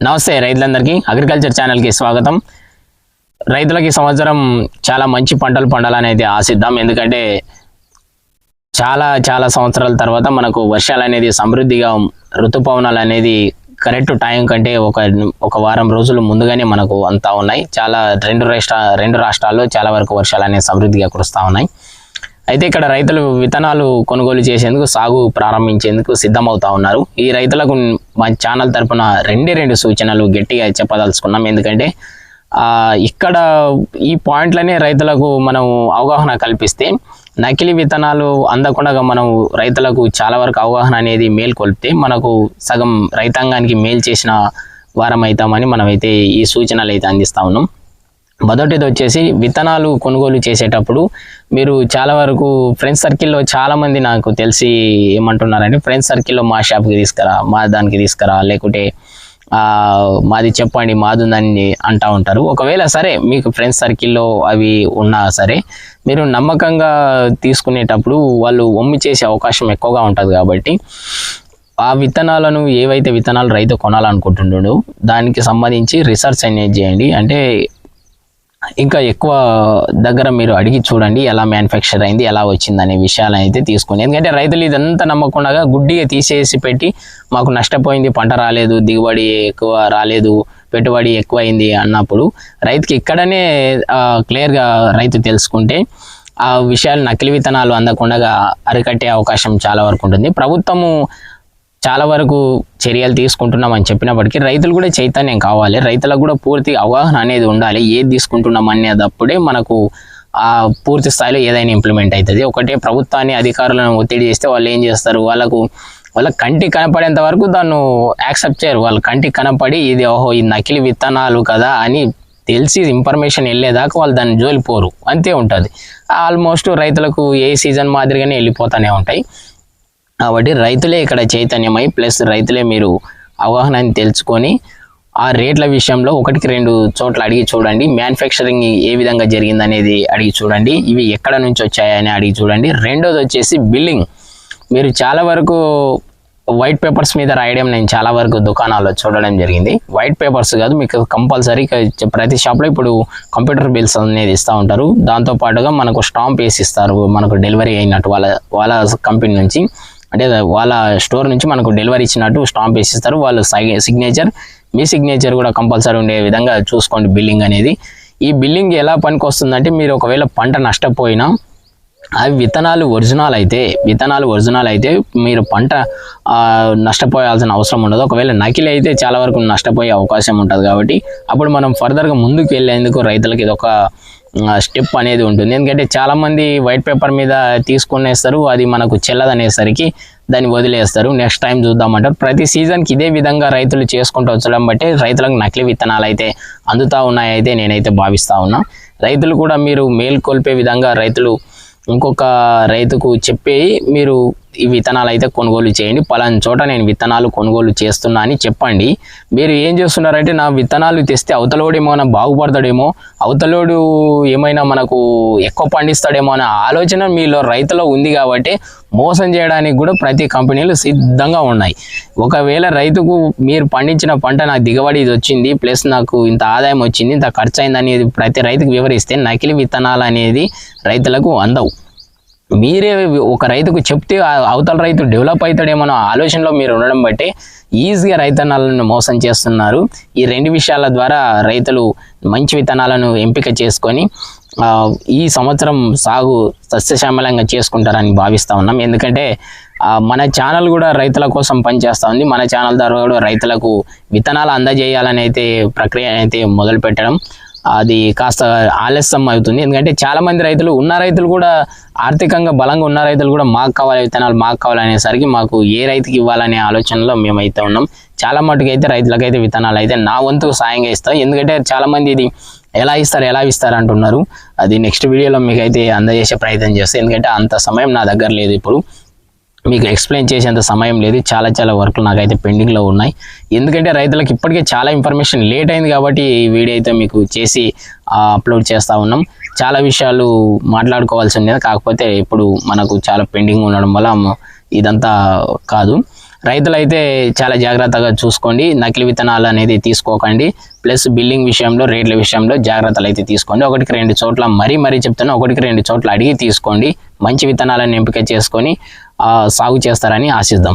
నమస్తే రైతులందరికీ అగ్రికల్చర్ ఛానల్కి స్వాగతం. రైతులకి సంవత్సరం చాలా మంచి పంటలు పండాలనేది ఆశిద్దాం. ఎందుకంటే చాలా చాలా సంవత్సరాల తర్వాత మనకు వర్షాలు అనేది సమృద్ధిగా ఋతుపవనాలు అనేది కరెక్ట్ టైం కంటే ఒక ఒక వారం రోజులు ముందుగానే మనకు అంతా ఉన్నాయి. చాలా రెండు రాష్ట్ర రెండు రాష్ట్రాల్లో చాలా వరకు వర్షాలు అనేవి సమృద్ధిగా కురుస్తూ ఉన్నాయి. అయితే ఇక్కడ రైతులు విత్తనాలు కొనుగోలు చేసేందుకు సాగు ప్రారంభించేందుకు సిద్ధమవుతా ఉన్నారు. ఈ రైతులకు మా ఛానల్ తరపున రెండే రెండు సూచనలు గట్టిగా చెప్పదలుచుకున్నాం. ఎందుకంటే ఇక్కడ ఈ పాయింట్లనే రైతులకు మనం అవగాహన కల్పిస్తే నకిలీ విత్తనాలు అందకుండా మనం రైతులకు చాలా వరకు అవగాహన అనేది మేల్కొల్పితే మనకు సగం రైతాంగానికి మేలు చేసిన వారం అవుతామని మనమైతే ఈ సూచనలు అయితే అందిస్తా ఉన్నాం. మొదటిది వచ్చేసి విత్తనాలు కొనుగోలు చేసేటప్పుడు మీరు చాలా వరకు ఫ్రెండ్స్ సర్కిల్లో చాలామంది నాకు తెలిసి ఏమంటున్నారంటే ఫ్రెండ్స్ సర్కిల్లో మా షాప్కి తీసుకురా మా దానికి తీసుకురా లేకుంటే మాది చెప్పండి మాది ఉందని అంటూ ఉంటారు. ఒకవేళ సరే మీకు ఫ్రెండ్స్ సర్కిల్లో అవి ఉన్నా సరే మీరు నమ్మకంగా తీసుకునేటప్పుడు వాళ్ళు ఒమ్మి చేసే అవకాశం ఎక్కువగా ఉంటుంది కాబట్టి ఆ విత్తనాలను ఏవైతే విత్తనాలు రైతు కొనాలనుకుంటున్నాడో దానికి సంబంధించి రీసెర్చ్ అనేది చేయండి. అంటే ఇంకా ఎక్కువ దగ్గర మీరు అడిగి చూడండి ఎలా మ్యానుఫ్యాక్చర్ అయింది ఎలా వచ్చింది అనే విషయాలు అయితే తీసుకోండి ఎందుకంటే రైతులు ఇదంతా నమ్మకుండా గుడ్డిగా తీసేసి పెట్టి మాకు నష్టపోయింది పంట రాలేదు దిగుబడి ఎక్కువ రాలేదు పెట్టుబడి ఎక్కువైంది అన్నప్పుడు రైతుకి ఇక్కడనే క్లియర్గా రైతు తెలుసుకుంటే ఆ విషయాలు నకిలీ విత్తనాలు అందకుండా అరికట్టే అవకాశం చాలా వరకు ఉంటుంది. ప్రభుత్వము చాలా వరకు చర్యలు తీసుకుంటున్నాం అని చెప్పినప్పటికీ రైతులు కూడా చైతన్యం కావాలి. రైతులకు కూడా పూర్తి అవగాహన అనేది ఉండాలి. ఏది తీసుకుంటున్నాం అనేటప్పుడే మనకు ఆ పూర్తి స్థాయిలో ఏదైనా ఇంప్లిమెంట్ అవుతుంది. ఒకటే ప్రభుత్వాన్ని అధికారులను ఒత్తిడి చేస్తే వాళ్ళు ఏం చేస్తారు? వాళ్ళకు వాళ్ళ కంటికి కనపడేంత వరకు దాన్ని యాక్సెప్ట్ చేయరు. వాళ్ళ కంటికి కనపడి ఇది ఓహో ఈ నకిలీ విత్తనాలు కదా అని తెలిసి ఇన్ఫర్మేషన్ వెళ్ళేదాకా వాళ్ళు దాన్ని జోలిపోరు. అంతే ఉంటుంది. ఆల్మోస్ట్ రైతులకు ఏ సీజన్ మాదిరిగానే వెళ్ళిపోతూనే ఉంటాయి. కాబట్టి రైతులే ఇక్కడ చైతన్యమై ప్లస్ రైతులే మీరు అవగాహనని తెలుసుకొని ఆ రేట్ల విషయంలో ఒకటికి రెండు చోట్ల అడిగి చూడండి. మ్యానుఫ్యాక్చరింగ్ ఏ విధంగా జరిగింది అనేది అడిగి చూడండి. ఇవి ఎక్కడ నుంచి వచ్చాయని అడిగి చూడండి. రెండోది వచ్చేసి బిల్లింగ్. మీరు చాలా వరకు వైట్ పేపర్స్ మీద రాయడం నేను చాలా వరకు దుకాణాల్లో చూడడం జరిగింది. వైట్ పేపర్స్ కాదు మీకు కంపల్సరీ ప్రతి షాప్లో ఇప్పుడు కంప్యూటర్ బిల్స్ అనేది ఇస్తూ ఉంటారు. దాంతో పాటుగా మనకు స్టాంప్ వేసి ఇస్తారు మనకు డెలివరీ అయినట్టు వాళ్ళ వాళ్ళ కంపెనీ నుంచి. అంటే వాళ్ళ స్టోర్ నుంచి మనకు డెలివరీ ఇచ్చినట్టు స్టాంప్ వేసిస్తారు. వాళ్ళు సిగ్నేచర్ మీ సిగ్నేచర్ కూడా కంపల్సరీ ఉండే విధంగా చూసుకోండి బిల్లింగ్ అనేది. ఈ బిల్లింగ్ ఎలా పనికి వస్తుందంటే మీరు ఒకవేళ పంట నష్టపోయినా అవి విత్తనాలు ఒరిజినల్ అయితే విత్తనాలు ఒరిజినల్ అయితే మీరు పంట నష్టపోయాల్సిన అవసరం ఉండదు. ఒకవేళ నకిలీ అయితే చాలా వరకు నష్టపోయే అవకాశం ఉంటుంది కాబట్టి అప్పుడు మనం ఫర్దర్గా ముందుకు వెళ్ళేందుకు రైతులకి ఇది ఒక స్టెప్ అనేది ఉంటుంది. ఎందుకంటే చాలామంది వైట్ పేపర్ మీద తీసుకునేస్తారు అది మనకు చెల్లదనేసరికి దాన్ని వదిలేస్తారు. నెక్స్ట్ టైం చూద్దామంటారు. ప్రతి సీజన్కి ఇదే విధంగా రైతులు చేసుకుంటూ వచ్చడం బట్టి రైతులకు నకిలీ విత్తనాలు అయితే అందుతా ఉన్నాయైతే నేనైతే భావిస్తూ ఉన్నా. రైతులు కూడా మీరు మేల్కొల్పే విధంగా రైతులు ఇంకొక రైతుకు చెప్పి మీరు విత్తనాలు అయితే కొనుగోలు చేయండి. పలాని చోట నేను విత్తనాలు కొనుగోలు చేస్తున్నా అని చెప్పండి. మీరు ఏం చేస్తున్నారంటే నా విత్తనాలు తెస్తే అవతలోడు ఏమైనా బాగుపడతాడేమో అవతలోడు ఏమైనా మనకు ఎక్కువ పండిస్తాడేమో అనే ఆలోచన మీలో రైతులో ఉంది కాబట్టి మోసం చేయడానికి కూడా ప్రతి కంపెనీలు సిద్ధంగా ఉన్నాయి. ఒకవేళ రైతుకు మీరు పండించిన పంట నాకు దిగుబడి ఇది వచ్చింది ప్లస్ నాకు ఇంత ఆదాయం వచ్చింది ఇంత ఖర్చు అయింది అనేది ప్రతి రైతుకు వివరిస్తే నకిలీ విత్తనాలు అనేది రైతులకు అందవు. మీరే ఒక రైతుకు చెప్తే అవతల రైతు డెవలప్ అవుతాడేమో ఆలోచనలో మీరు ఉండడం బట్టి ఈజీగా రైతన్నాలను మోసం చేస్తున్నారు. ఈ రెండు విషయాల ద్వారా రైతులు మంచి విత్తనాలను ఎంపిక చేసుకొని ఈ సంవత్సరం సాగు సస్యశ్యామలంగా చేసుకుంటారని భావిస్తూ ఉన్నాం. ఎందుకంటే మన ఛానల్ కూడా రైతుల కోసం పనిచేస్తూ ఉంది. మన ఛానల్ ద్వారా కూడా రైతులకు విత్తనాలు అందజేయాలని అయితే ప్రక్రియ అయితే మొదలు పెట్టడం అది కాస్త ఆలస్యం అవుతుంది. ఎందుకంటే చాలా మంది రైతులు ఉన్న రైతులు కూడా ఆర్థికంగా బలంగా ఉన్న రైతులు కూడా మాకు కావాలి విత్తనాలు మాకు కావాలనేసరికి మాకు ఏ రైతుకి ఇవ్వాలనే ఆలోచనలో మేమైతే ఉన్నాం. చాలా మటుకు అయితే రైతులకైతే విత్తనాలు అయితే నా వంతు సాయంగా ఇస్తాం. ఎందుకంటే చాలా మంది ఇది ఎలా ఇస్తారు ఎలా ఇస్తారు అంటున్నారు. అది నెక్స్ట్ వీడియోలో మీకు అయితే అందజేసే ప్రయత్నం చేస్తాను ఎందుకంటే అంత సమయం నా దగ్గర లేదు ఇప్పుడు. మీకు ఎక్స్ప్లెయిన్ చేసేంత సమయం లేదు. చాలా చాలా వర్క్లు నాకైతే పెండింగ్లో ఉన్నాయి. ఎందుకంటే రైతులకు ఇప్పటికే చాలా ఇన్ఫర్మేషన్ లేట్ అయింది కాబట్టి ఈ వీడియో అయితే మీకు చేసి అప్లోడ్ చేస్తూ ఉన్నాం. చాలా విషయాలు మాట్లాడుకోవాల్సి ఉండేది. కాకపోతే ఇప్పుడు మనకు చాలా పెండింగ్ ఉండడం వల్ల ఇదంతా కాదు. రైతులైతే చాలా జాగ్రత్తగా చూసుకోండి. నకిలీ విత్తనాలు అనేది తీసుకోకండి. ప్లస్ బిల్లింగ్ విషయంలో రేట్ల విషయంలో జాగ్రత్తలు అయితే తీసుకోండి. ఒకటికి రెండు చోట్ల మరీ మరీ చెప్తున్నా ఒకటికి రెండు చోట్ల అడిగి తీసుకోండి. మంచి విత్తనాలను ఎంపిక చేసుకొని సాగు చేస్తారని ఆశిద్దాం.